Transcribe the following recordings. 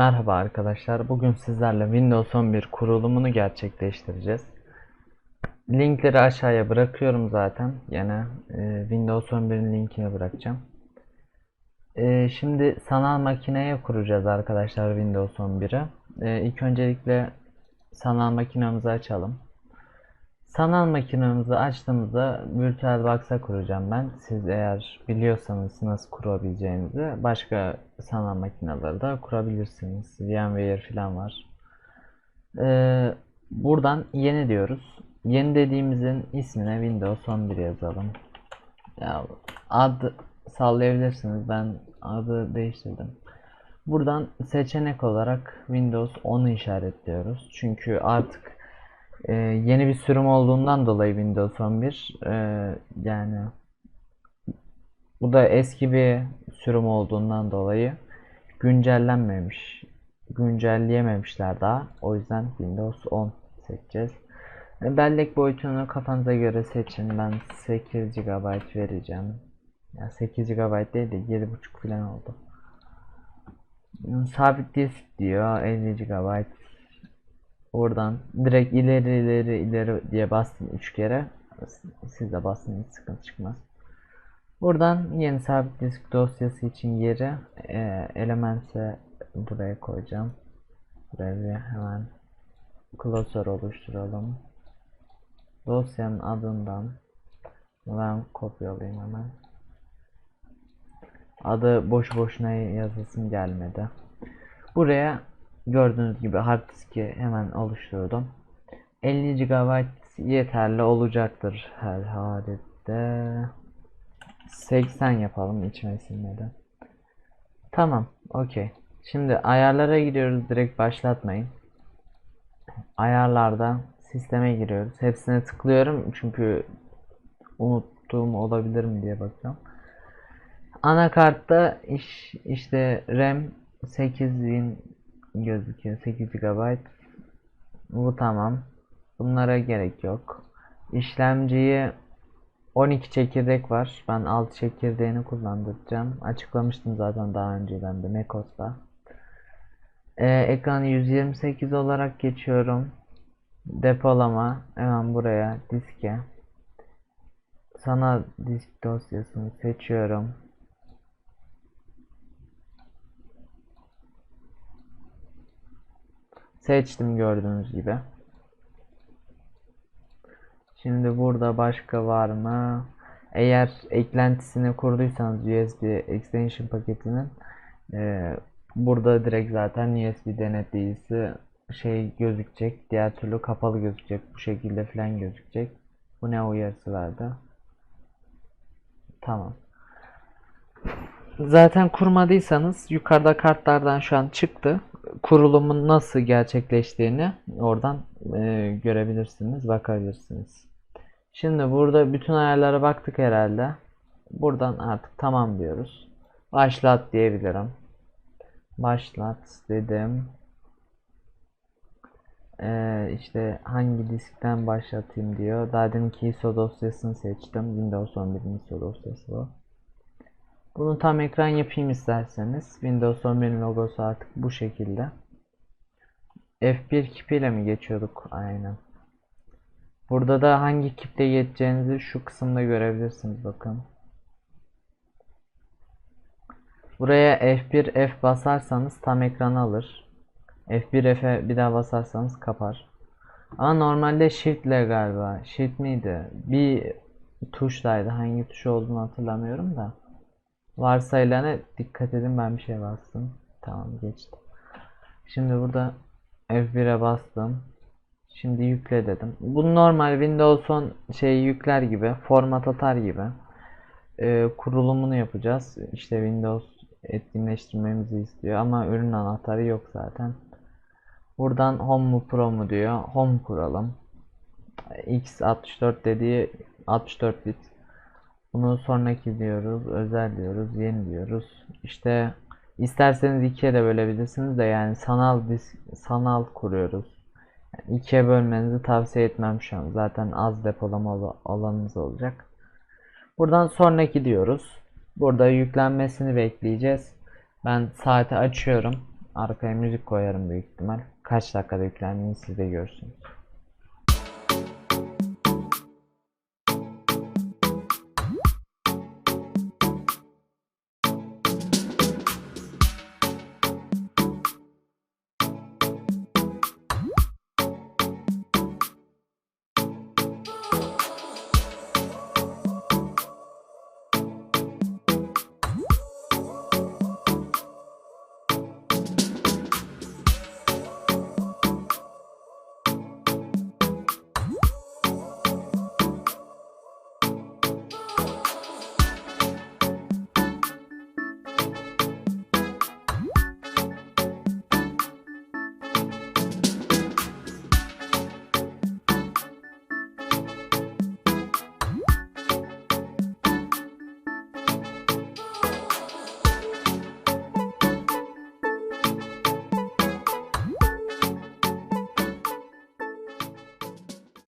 Merhaba arkadaşlar. Bugün sizlerle Windows 11 kurulumunu gerçekleştireceğiz. Linkleri aşağıya bırakıyorum zaten. Yine e, Windows 11'in linkini bırakacağım. E, şimdi sanal makineye kuracağız arkadaşlar Windows 11'i. E, ilk öncelikle sanal makinemizi açalım. Sanal makinemizi açtığımızda VirtualBox'a kuracağım ben. Siz eğer biliyorsanız nasıl kurabileceğinizi başka sanal makineleri de kurabilirsiniz. VMware falan var. Ee, buradan yeni diyoruz. Yeni dediğimizin ismine Windows 11 yazalım. Ya ad sallayabilirsiniz. Ben adı değiştirdim. Buradan seçenek olarak Windows 10'u işaretliyoruz. Çünkü artık ee, yeni bir sürüm olduğundan dolayı Windows 11 ee, yani bu da eski bir sürüm olduğundan dolayı güncellenmemiş güncelleyememişler daha. O yüzden Windows 10 seçeceğiz. Ee, bellek boyutunu kafanıza göre seçin. Ben 8 GB vereceğim. Ya 8 GB değil de 7.5 falan oldu. Sabit disk diyor 50 GB Oradan direkt ileri ileri ileri diye bastım 3 kere. Siz de basın hiç sıkıntı çıkmaz. Buradan yeni sabit disk dosyası için yeri e, Elements'e buraya koyacağım. Buraya hemen klasör oluşturalım. Dosyanın adından ben kopyalayayım hemen. Adı boş boşuna yazılsın gelmedi. Buraya Gördüğünüz gibi hard diski hemen oluşturdum. 50 GB yeterli olacaktır her halde. 80 yapalım içime sinmeden. Tamam, okey. Şimdi ayarlara giriyoruz. Direkt başlatmayın. Ayarlarda sisteme giriyoruz. Hepsine tıklıyorum çünkü unuttuğum olabilir mi diye bakıyorum. Anakartta iş işte RAM 8000 gözüküyor. 8 GB bu tamam. Bunlara gerek yok. İşlemciyi 12 çekirdek var. Ben 6 çekirdeğini kullandıracağım. Açıklamıştım zaten daha önceden de Mekos'ta. Ee, ekranı 128 olarak geçiyorum. Depolama. Hemen buraya diske. Sana disk dosyasını seçiyorum Seçtim gördüğünüz gibi. Şimdi burada başka var mı? Eğer eklentisini kurduysanız USB extension paketinin e, burada direkt zaten USB denetleyicisi şey gözükecek. Diğer türlü kapalı gözükecek. Bu şekilde falan gözükecek. Bu ne uyarısı verdi? Tamam. Zaten kurmadıysanız yukarıda kartlardan şu an çıktı kurulumun nasıl gerçekleştiğini oradan e, görebilirsiniz, bakabilirsiniz. Şimdi burada bütün ayarlara baktık herhalde. Buradan artık tamam diyoruz. Başlat diyebilirim. Başlat dedim. Ee, işte hangi diskten başlatayım diyor. Daha deminki ISO dosyasını seçtim. Windows 11'in ISO dosyası bu. Bunu tam ekran yapayım isterseniz. Windows 11 logosu artık bu şekilde. F1 kipiyle mi geçiyorduk? Aynen. Burada da hangi kiple geçeceğinizi şu kısımda görebilirsiniz bakın. Buraya F1 F basarsanız tam ekranı alır. F1 F'e bir daha basarsanız kapar. Ama normalde Shift ile galiba. Shift miydi? Bir tuşlaydı. Hangi tuş olduğunu hatırlamıyorum da. Varsayılana dikkat edin ben bir şey bastım. Tamam geçti. Şimdi burada F1'e bastım. Şimdi yükle dedim. Bu normal Windows 10 şey yükler gibi, format atar gibi. Ee, kurulumunu yapacağız. İşte Windows etkinleştirmemizi istiyor ama ürün anahtarı yok zaten. Buradan Home mu Pro mu diyor. Home kuralım. X64 dediği 64 bit bunu sonraki diyoruz, özel diyoruz, yeni diyoruz. İşte isterseniz ikiye de bölebilirsiniz de yani sanal disk, sanal kuruyoruz. Yani ikiye bölmenizi tavsiye etmem şu an. Zaten az depolama alanınız olacak. Buradan sonraki diyoruz. Burada yüklenmesini bekleyeceğiz. Ben saati açıyorum. Arkaya müzik koyarım büyük ihtimal. Kaç dakikada yüklendiğini siz de görsünüz.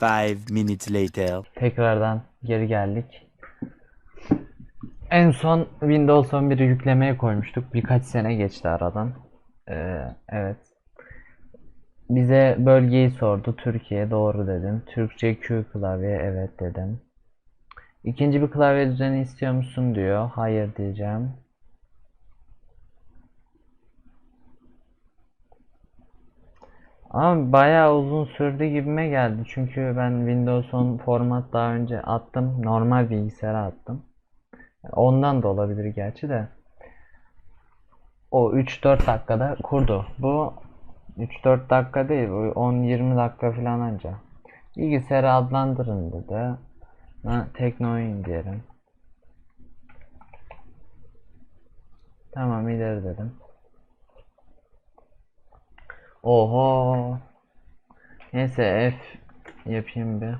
Five minutes later. Tekrardan geri geldik. En son Windows 11'i yüklemeye koymuştuk. Birkaç sene geçti aradan. Ee, evet. Bize bölgeyi sordu. Türkiye doğru dedim. Türkçe Q klavye evet dedim. İkinci bir klavye düzeni istiyor musun diyor. Hayır diyeceğim. Ama bayağı uzun sürdü gibime geldi. Çünkü ben Windows 10 format daha önce attım. Normal bilgisayara attım. Ondan da olabilir gerçi de. O 3-4 dakikada kurdu. Bu 3-4 dakika değil. Bu 10-20 dakika falan anca. Bilgisayarı adlandırın dedi. Ha, Teknoin diyelim. Tamam ileri dedim. Oho. Neyse F yapayım bir.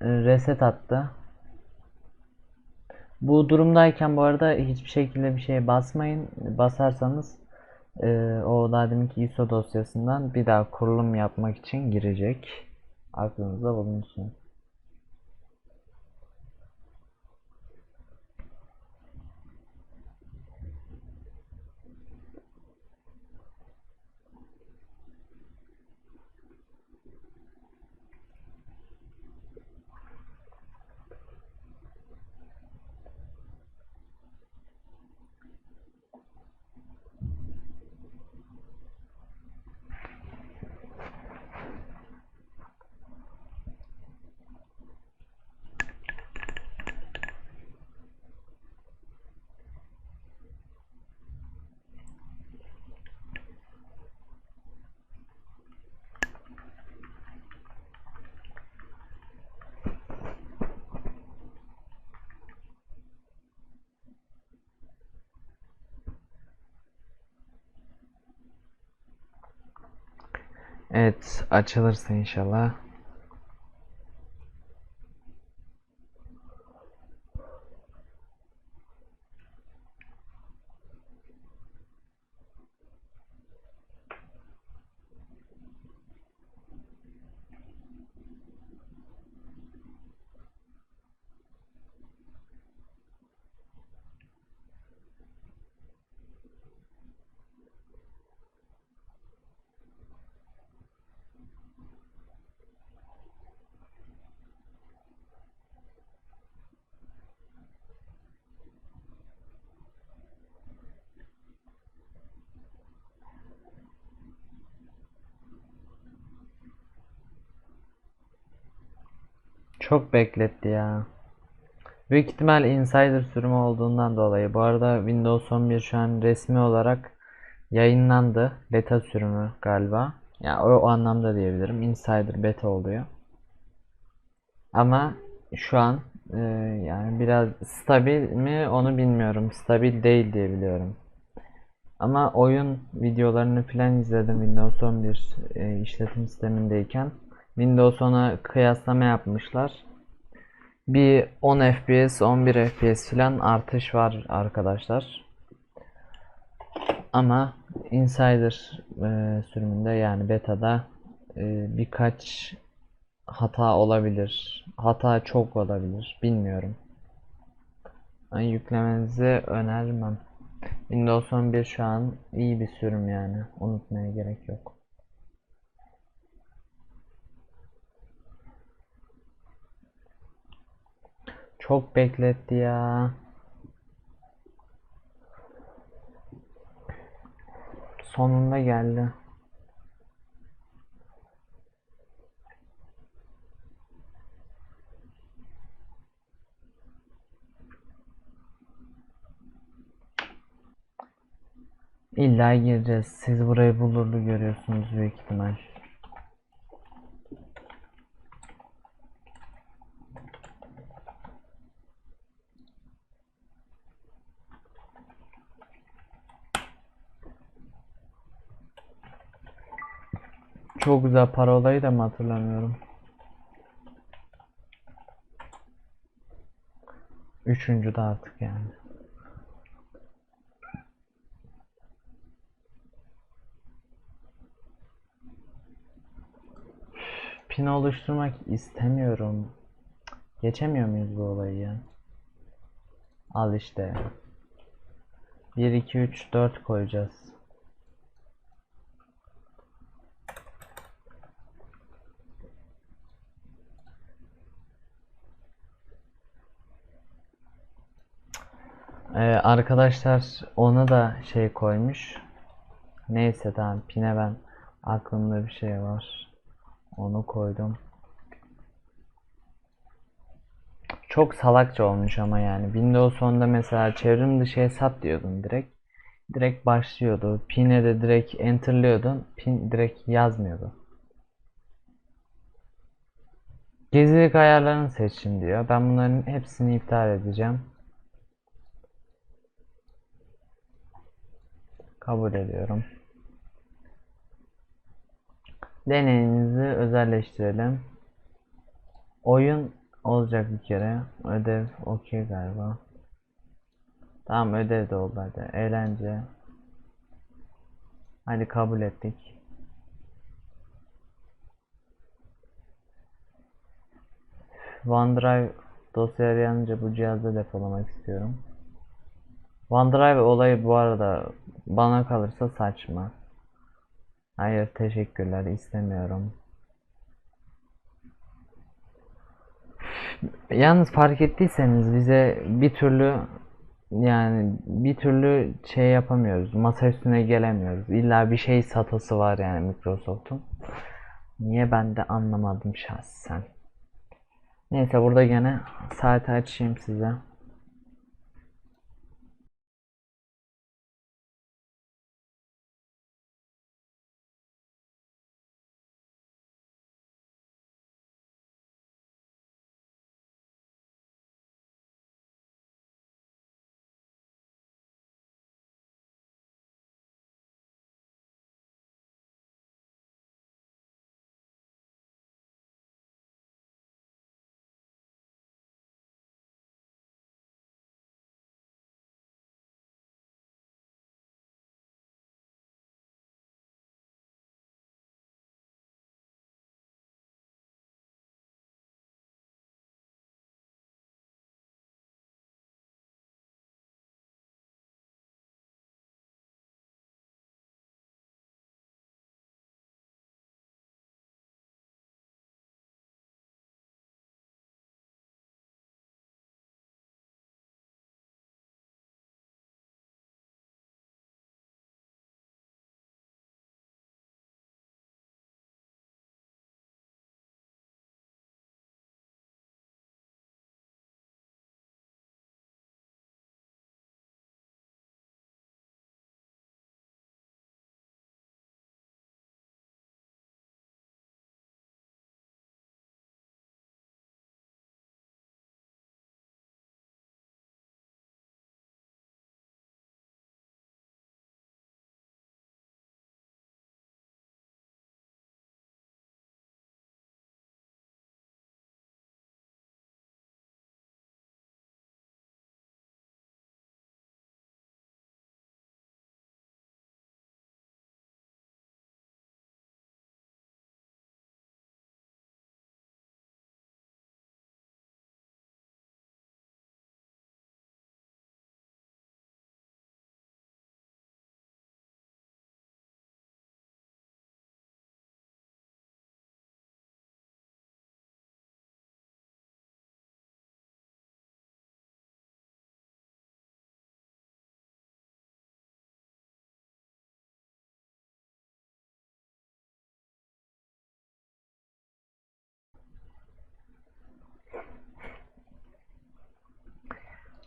Reset attı. Bu durumdayken bu arada hiçbir şekilde bir şeye basmayın. Basarsanız e, o daha deminki ISO dosyasından bir daha kurulum yapmak için girecek. Aklınızda bulunsun. Evet, açılırsa inşallah. Çok bekletti ya. Büyük ihtimal insider sürümü olduğundan dolayı. Bu arada Windows 11 şu an resmi olarak yayınlandı. Beta sürümü galiba. Ya o, o anlamda diyebilirim. Insider beta oluyor. Ama şu an e, yani biraz stabil mi onu bilmiyorum. Stabil değil diye biliyorum. Ama oyun videolarını falan izledim Windows 11 e, işletim sistemindeyken. Windows 10'a kıyaslama yapmışlar. Bir 10 FPS, 11 FPS falan artış var arkadaşlar. Ama Insider e, sürümünde yani beta'da e, birkaç hata olabilir. Hata çok olabilir. Bilmiyorum. Ben yüklemenizi önermem. Windows 11 şu an iyi bir sürüm yani. Unutmaya gerek yok. Çok bekletti ya. Sonunda geldi. İlla gireceğiz. Siz burayı bulurlu görüyorsunuz büyük ihtimal. Çok güzel parolayı da mı hatırlamıyorum. Üçüncü de artık yani. Pin oluşturmak istemiyorum. Geçemiyor muyuz bu olayı ya? Al işte. 1 2 3 4 koyacağız. Ee, arkadaşlar ona da şey koymuş. Neyse tamam pine ben aklımda bir şey var. Onu koydum. Çok salakça olmuş ama yani. Windows 10'da mesela çevrim dışı hesap diyordun direkt. Direkt başlıyordu. Pin'e de direkt enterlıyordun. Pin direkt yazmıyordu. Gizlilik ayarlarını seçin diyor. Ben bunların hepsini iptal edeceğim. Kabul ediyorum. Deneyinizi özelleştirelim. Oyun olacak bir kere. Ödev okey galiba. Tamam ödev de oldu hadi. Eğlence. Hadi kabul ettik. OneDrive dosyaları yanınca bu cihazda depolamak istiyorum. OneDrive olayı bu arada bana kalırsa saçma. Hayır teşekkürler istemiyorum. Yalnız fark ettiyseniz bize bir türlü yani bir türlü şey yapamıyoruz. Masa üstüne gelemiyoruz. İlla bir şey satası var yani Microsoft'un. Niye ben de anlamadım şahsen. Neyse burada gene saati açayım size.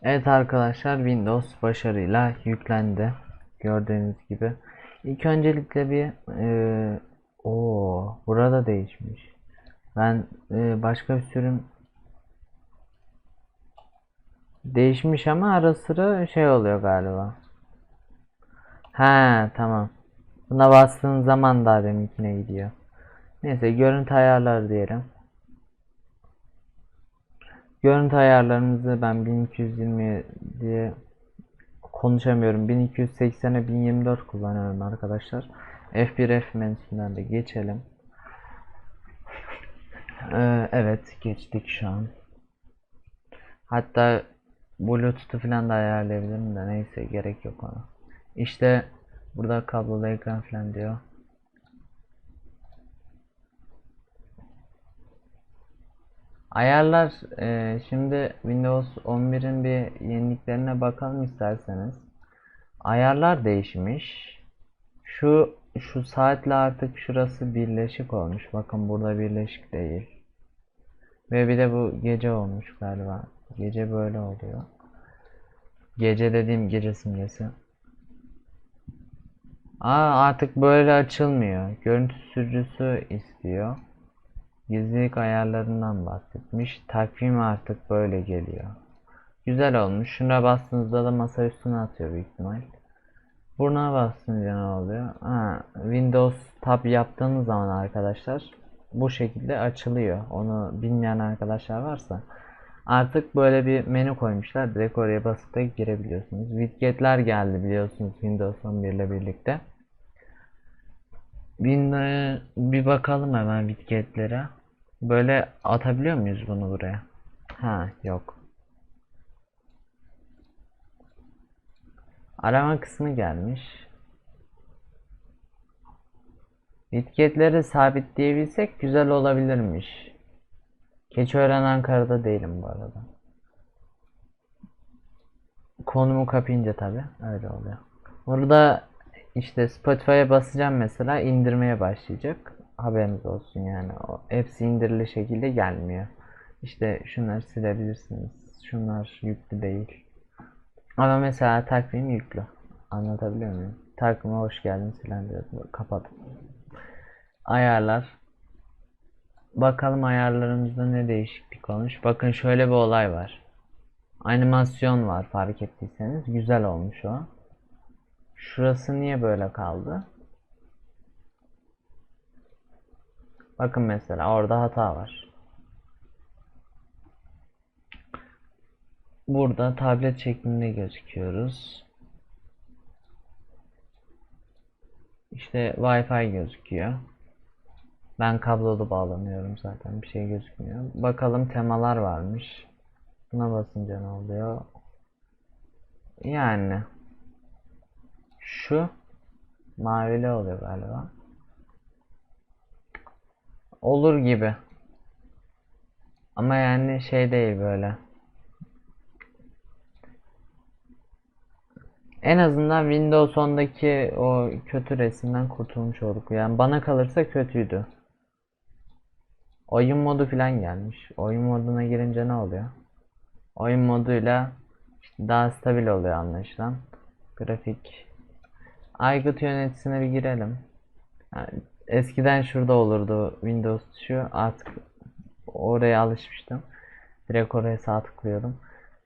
Evet arkadaşlar Windows başarıyla yüklendi. Gördüğünüz gibi. İlk öncelikle bir e, o burada değişmiş. Ben e, başka bir sürüm değişmiş ama ara sıra şey oluyor galiba. He tamam. Buna bastığın zaman daha deminkine gidiyor. Neyse görüntü ayarları diyelim. Görüntü ayarlarımızı ben 1220 diye konuşamıyorum. 1280'e 1024 kullanıyorum arkadaşlar. F1 F menüsünden de geçelim. Ee, evet geçtik şu an. Hatta Bluetooth'u falan da ayarlayabilirim de neyse gerek yok ona. İşte burada kablolu ekran falan diyor. Ayarlar e, şimdi Windows 11'in bir yeniliklerine bakalım isterseniz. Ayarlar değişmiş. Şu şu saatle artık şurası birleşik olmuş. Bakın burada birleşik değil. Ve bir de bu gece olmuş galiba. Gece böyle oluyor. Gece dediğim gece simgesi. Aa artık böyle açılmıyor. Görüntü sürücüsü istiyor. Gizlilik ayarlarından bahsetmiş. Takvim artık böyle geliyor. Güzel olmuş. Şuna bastığınızda da masa üstüne atıyor büyük ihtimal. Buna bastınca ne oluyor? Ha, Windows Tab yaptığınız zaman arkadaşlar bu şekilde açılıyor. Onu bilmeyen arkadaşlar varsa artık böyle bir menü koymuşlar. Direkt oraya basıp da girebiliyorsunuz. Widgetler geldi biliyorsunuz Windows 11 ile birlikte. Bir bakalım hemen widgetlere. Böyle atabiliyor muyuz bunu buraya? Ha yok. Arama kısmı gelmiş. Widgetleri sabitleyebilsek güzel olabilirmiş. Keçiören Ankara'da değilim bu arada. Konumu kapayınca tabi öyle oluyor. Burada işte Spotify'a basacağım mesela indirmeye başlayacak. Haberiniz olsun yani. O, hepsi indirili şekilde gelmiyor. İşte şunları silebilirsiniz. Şunlar yüklü değil. Ama mesela takvim yüklü. Anlatabiliyor muyum? Takvime hoş geldin filan diyor. Ayarlar. Bakalım ayarlarımızda ne değişiklik olmuş. Bakın şöyle bir olay var. Animasyon var fark ettiyseniz. Güzel olmuş o. Şurası niye böyle kaldı? Bakın mesela orada hata var. Burada tablet şeklinde gözüküyoruz. İşte Wi-Fi gözüküyor. Ben kablolu bağlanıyorum zaten bir şey gözükmüyor. Bakalım temalar varmış. Buna basınca ne oluyor? Yani şu mavili oluyor galiba. Olur gibi. Ama yani şey değil böyle. En azından Windows 10'daki o kötü resimden kurtulmuş olduk. Yani bana kalırsa kötüydü. Oyun modu falan gelmiş. Oyun moduna girince ne oluyor? Oyun moduyla işte daha stabil oluyor anlaşılan. Grafik. Aygıt yöneticisine bir girelim. Yani eskiden şurada olurdu Windows tuşu. Artık oraya alışmıştım. Direkt oraya sağ tıklıyordum.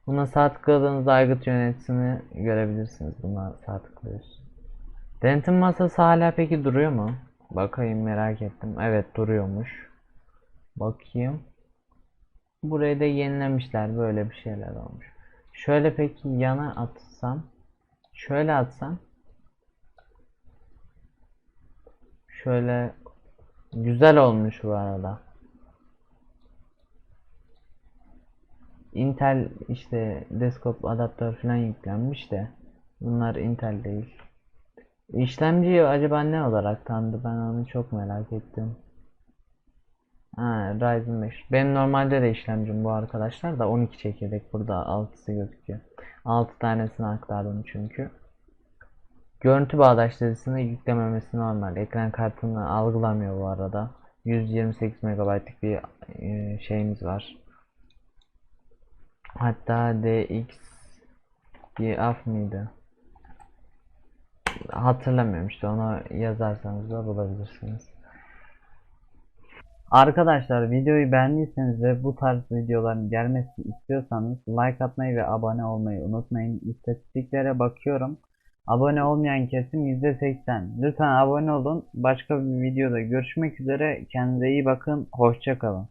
Buna sağ tıkladığınızda aygıt yöneticisini görebilirsiniz. Buna sağ tıklıyoruz. Denetim masası hala peki duruyor mu? Bakayım merak ettim. Evet duruyormuş. Bakayım. Burayı da yenilemişler. Böyle bir şeyler olmuş. Şöyle peki yana atsam. Şöyle atsam. Şöyle güzel olmuş bu arada. Intel işte desktop adaptör falan yüklenmiş de bunlar Intel değil. İşlemci acaba ne olarak tanıdı ben onu çok merak ettim. Ha, Ryzen 5. Benim normalde de işlemcim bu arkadaşlar da 12 çekirdek burada 6'sı gözüküyor. 6 tanesini aktardım çünkü. Görüntü bağdaştırıcısını yüklememesi normal. Ekran kartını algılamıyor bu arada. 128 MB'lık bir e, şeyimiz var. Hatta DX Giaf mıydı? Hatırlamıyorum işte onu yazarsanız da bulabilirsiniz. Arkadaşlar videoyu beğendiyseniz ve bu tarz videoların gelmesini istiyorsanız like atmayı ve abone olmayı unutmayın. İstatistiklere bakıyorum. Abone olmayan kesim %80. Lütfen abone olun. Başka bir videoda görüşmek üzere. Kendinize iyi bakın. Hoşça kalın.